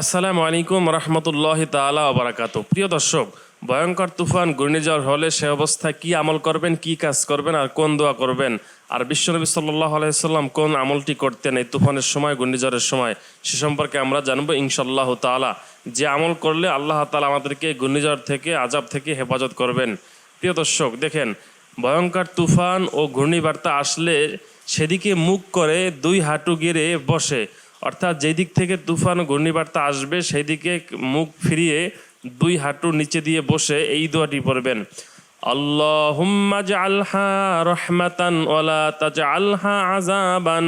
আসসালামু আলাইকুম রহমতুল্লাহ তালা বারাকাত প্রিয় দর্শক, ভয়ঙ্কর তুফান, ঘূর্ণিঝড় হলে সে অবস্থায় কি আমল করবেন, কি কাজ করবেন, আর কোন দোয়া করবেন? আর বিশ্বনবী সাল্লাহ আলাইসাল্লাম কোন আমলটি করতেন এই তুফানের সময়, ঘূর্ণিঝড়ের সময়? সে সম্পর্কে আমরা জানব ইনশাল্লাহ তালা যে আমল করলে আল্লাহ তালা আমাদেরকে ঘূর্ণিঝড় থেকে আজাব থেকে হেফাজত করবেন। প্রিয় দর্শক, দেখেন, ভয়ঙ্কর তুফান ও ঘূর্ণিবার্তা আসলে সেদিকে মুখ করে দুই হাঁটু গেড়ে বসে। অর্থাৎ যেই দিক থেকে তুফান, ঘূর্ণিবার্তা আসবে, সেই দিকে মুখ ফিরিয়ে দুই হাঁটু নিচে দিয়ে বসে এই দোয়াটি পড়বেন। আল্লাহুম্মা জাআলহা রহমাতান ওয়ালা তাজআলহা আযাবান।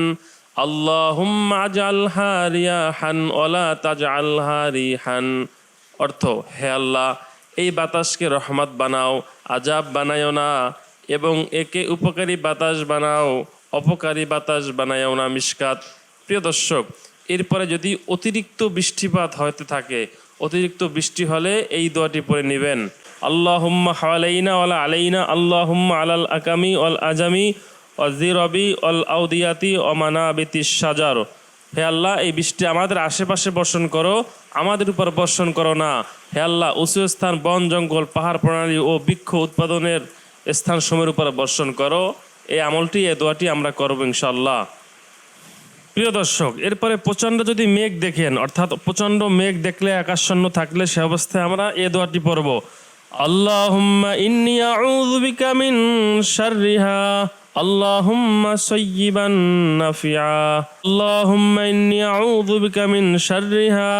আল্লাহুম্মা জাআলহা রিয়াহান ওয়ালা তাজআলহা রিহান। অর্থ, হে আল্লাহ, এই বাতাসকে রহমত বানাও আজাব বানায়ও না এবং একে উপকারী বাতাস বানাও, অপকারী বাতাস বানায়ও না মিসকাত প্রিয় দর্শক, এরপরে যদি অতিরিক্ত বৃষ্টিপাত হতে থাকে, অতিরিক্ত বৃষ্টি হলে এই দোয়াটি পড়ে নেবেন। আল্লাহুম্মা হাওয়ালাইনা ওয়ালা আলাইনা, আল্লাহুম্মা আলাল আকামি ওয়াল আজামি অজিরবি অল আউদিয়াতি অমানা বেতি সাজার হে আল্লাহ, এই বৃষ্টি আমাদের আশেপাশে বর্ষণ করো, আমাদের উপর বর্ষণ করো না। হে আল্লাহ, উঁচু স্থান, বন, জঙ্গল, পাহাড়, প্রণালী ও বৃক্ষ উৎপাদনের স্থান সময়ের উপর বর্ষণ করো। এই আমলটি এ দোয়াটি আমরা করব ইনশাল্লাহ প্রিয় দর্শক, এরপরে প্রচণ্ড যদি মেঘ দেখেন, অর্থাৎ প্রচণ্ড মেঘ দেখলে আকাশন্ন থাকলে, সে অবস্থায় আমরা এ দোয়াটি পড়ব। আল্লাহুম্মা ইন্নি আউযু বিকা মিন শাররিহা, আল্লাহুম্মা সাইয়্যিবান নাফিআ, আল্লাহুম্মা ইন্নি আউযু বিকা মিন শাররিহা,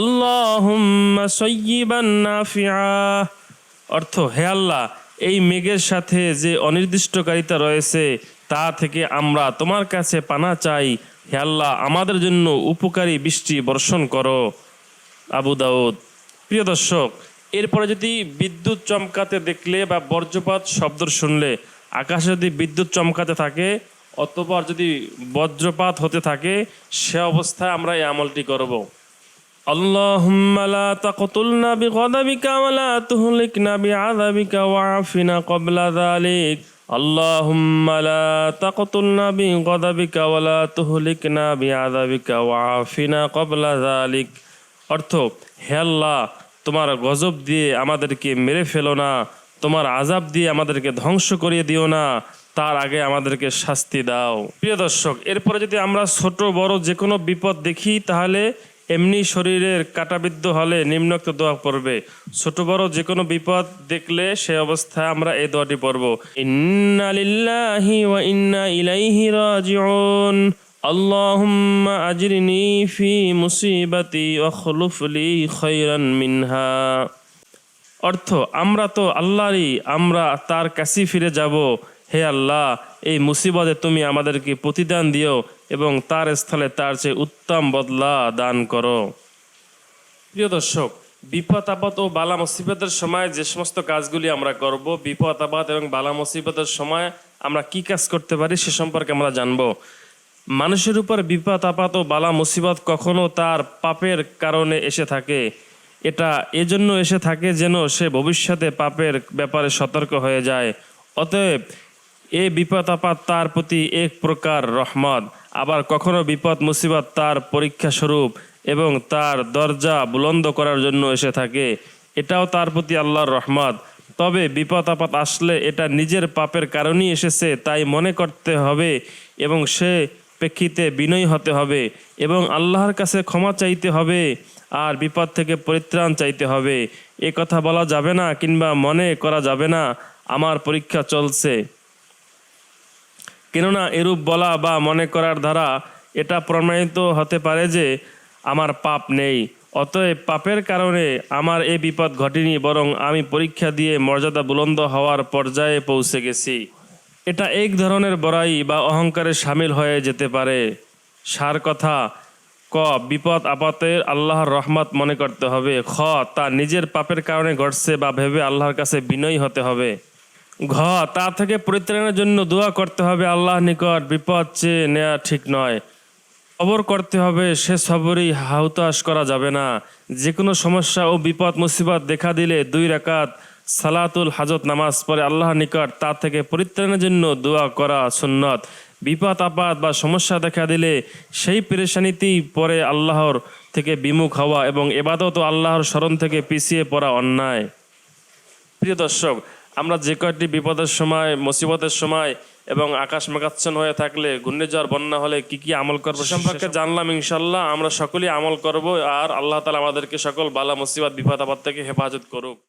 আল্লাহুম্মা সাইয়্যিবান নাফিআ। অর্থ, হে আল্লাহ, এই মেঘের সাথে যে অনির্দিষ্টকারিতা রয়েছে, তা থেকে আমরা তোমার কাছে পানা চাই। হে আল্লাহ আমাদের জন্য উপকারী বৃষ্টি বর্ষণ করো আবু দাউদ প্রিয় দর্শক এরপরে যদি বিদ্যুৎ চমকাতে দেখলে বা বজ্রপাত শব্দ শুনলে আকাশে যদি বিদ্যুৎ চমকাতে থাকে অথবা যদি বজ্রপাত হতে থাকে সে অবস্থায় আমরা এই আমলটি করব اللهم لا تقتلنا بغضبك ولا تهلكنا بعذابك وعافنا قبل ذلك اللهم لا تقتلنا بغضبك ولا تهلكنا بعذابك وعافنا قبل ذلك অর্থ হে আল্লাহ তোমার গজব দিয়ে আমাদেরকে মেরে ফেলো না তোমার আজাব দিয়ে আমাদেরকে ধ্বংস করিয়ে দিও না তার আগে আমাদেরকে শাস্তি দাও প্রিয় দর্শক এরপরে যদি আমরা ছোট বড় যে কোনো বিপদ দেখি তাহলে এমনি শরীরের কাটাবিদ্ধ হলে নিম্নোক্ত দোয়া পড়বে। ছোট বড় যে কোনো বিপদ দেখলে সে অবস্থায় আমরা এই দোয়াটি পড়ব। ইন্না লিল্লাহি ওয়া ইন্না ইলাইহি রাজিউন। আজরিনি ফি মুসিবাতি ওয়া খলুফ লি খায়রান মিনহা। অর্থ, আমরা তো আল্লাহরই, আমরা তার কাছে ফিরে যাব। হে আল্লাহ এই মুসিবতে তুমি আমাদেরকে প্রতিদান দিও এবং তার স্থলে তার চেয়ে উত্তম বদলা দান করো। প্রিয় দর্শক, বিপদ, আপদ ও বালা মুসিবতের সময় যে সমস্ত কাজগুলি আমরা করব, বিপদ, আপদ এবং বালা মুসিবতের সময় আমরা কি কাজ করতে পারি সে সম্পর্কে আমরা জানব। মানুষের উপর বিপদ আপাত ও বালা মুসিবত কখনো তার পাপের কারণে এসে থাকে। এটা এজন্য এসে থাকে যেন সে ভবিষ্যতে পাপের ব্যাপারে সতর্ক হয়ে যায়। অতএব এ বিপদ আপাত তার প্রতি এক প্রকার রহমত। আবার কখনো বিপদ, মুসিবত তার পরীক্ষা স্বরূপ এবং তার দরজা বুলন্দ করার জন্য এসে থাকে। এটাও তার প্রতি আল্লাহর রহমত। তবে বিপদ আপদ আসলে এটা নিজের পাপের কারণেই এসেছে, তাই মনে করতে হবে এবং সে প্রেক্ষিতে বিনয়ী হতে হবে এবং আল্লাহর কাছে ক্ষমা চাইতে হবে আর বিপদ থেকে পরিত্রাণ চাইতে হবে। এ কথা বলা যাবে না কিংবা মনে করা যাবে না, আমার পরীক্ষা চলছে। কেননা এরূপ বলা বা মনে করার দ্বারা এটা প্রমাণিত হতে পারে যে আমার পাপ নেই। অতএব পাপের কারণে আমার এ বিপদ ঘটেনি, বরং আমি পরীক্ষা দিয়ে মর্যাদা বুলন্দ হওয়ার পর্যায়ে পৌঁছে গেছি। এটা এক ধরনের বড়াই বা অহংকারে সামিল হয়ে যেতে পারে। সার কথা, ক, বিপদ আপতের আল্লাহর রহমত মনে করতে হবে। খ, তা নিজের পাপের কারণে ঘটছে বা ভেবে আল্লাহর কাছে বিনয়ী হতে হবে। ঘ তা থেকে পরিত্রাণের জন্য দোয়া করতে হবে আল্লাহ নিকট। বিপদ চেয়ে নেওয়া ঠিক নয়। সবর করতে হবে, সে সবরই হাহুতাশ করা যাবে না। যে কোনো সমস্যা ও বিপদ, মুসিবত দেখা দিলে দুই রাকাত সালাতুল হাজত নামাজ পরে আল্লাহ নিকট, তা থেকে পরিত্রাণের জন্য দোয়া করা সুন্নত। বিপদ আপাত বা সমস্যা দেখা দিলে সেই পেরেশানিতেই পরে আল্লাহর থেকে বিমুখ হওয়া এবং এবাদত আল্লাহর স্মরণ থেকে পিছিয়ে পড়া অন্যায়। প্রিয় দর্শক আমরা যে কয়েকটি বিপদের সময় মুসিবতের সময় এবং আকাশ মেঘাচ্ছন্ন হয়ে থাকলে ঘূর্ণিঝড় বন্যা হলে কি কি আমল করব সম্পর্কে জানলাম ইনশাল্লাহ আমরা সকলেই আমল করব আর আল্লাহ তালা আমাদেরকে সকল বালা মুসিবত বিপদ আপদ থেকে হেফাজত করুক।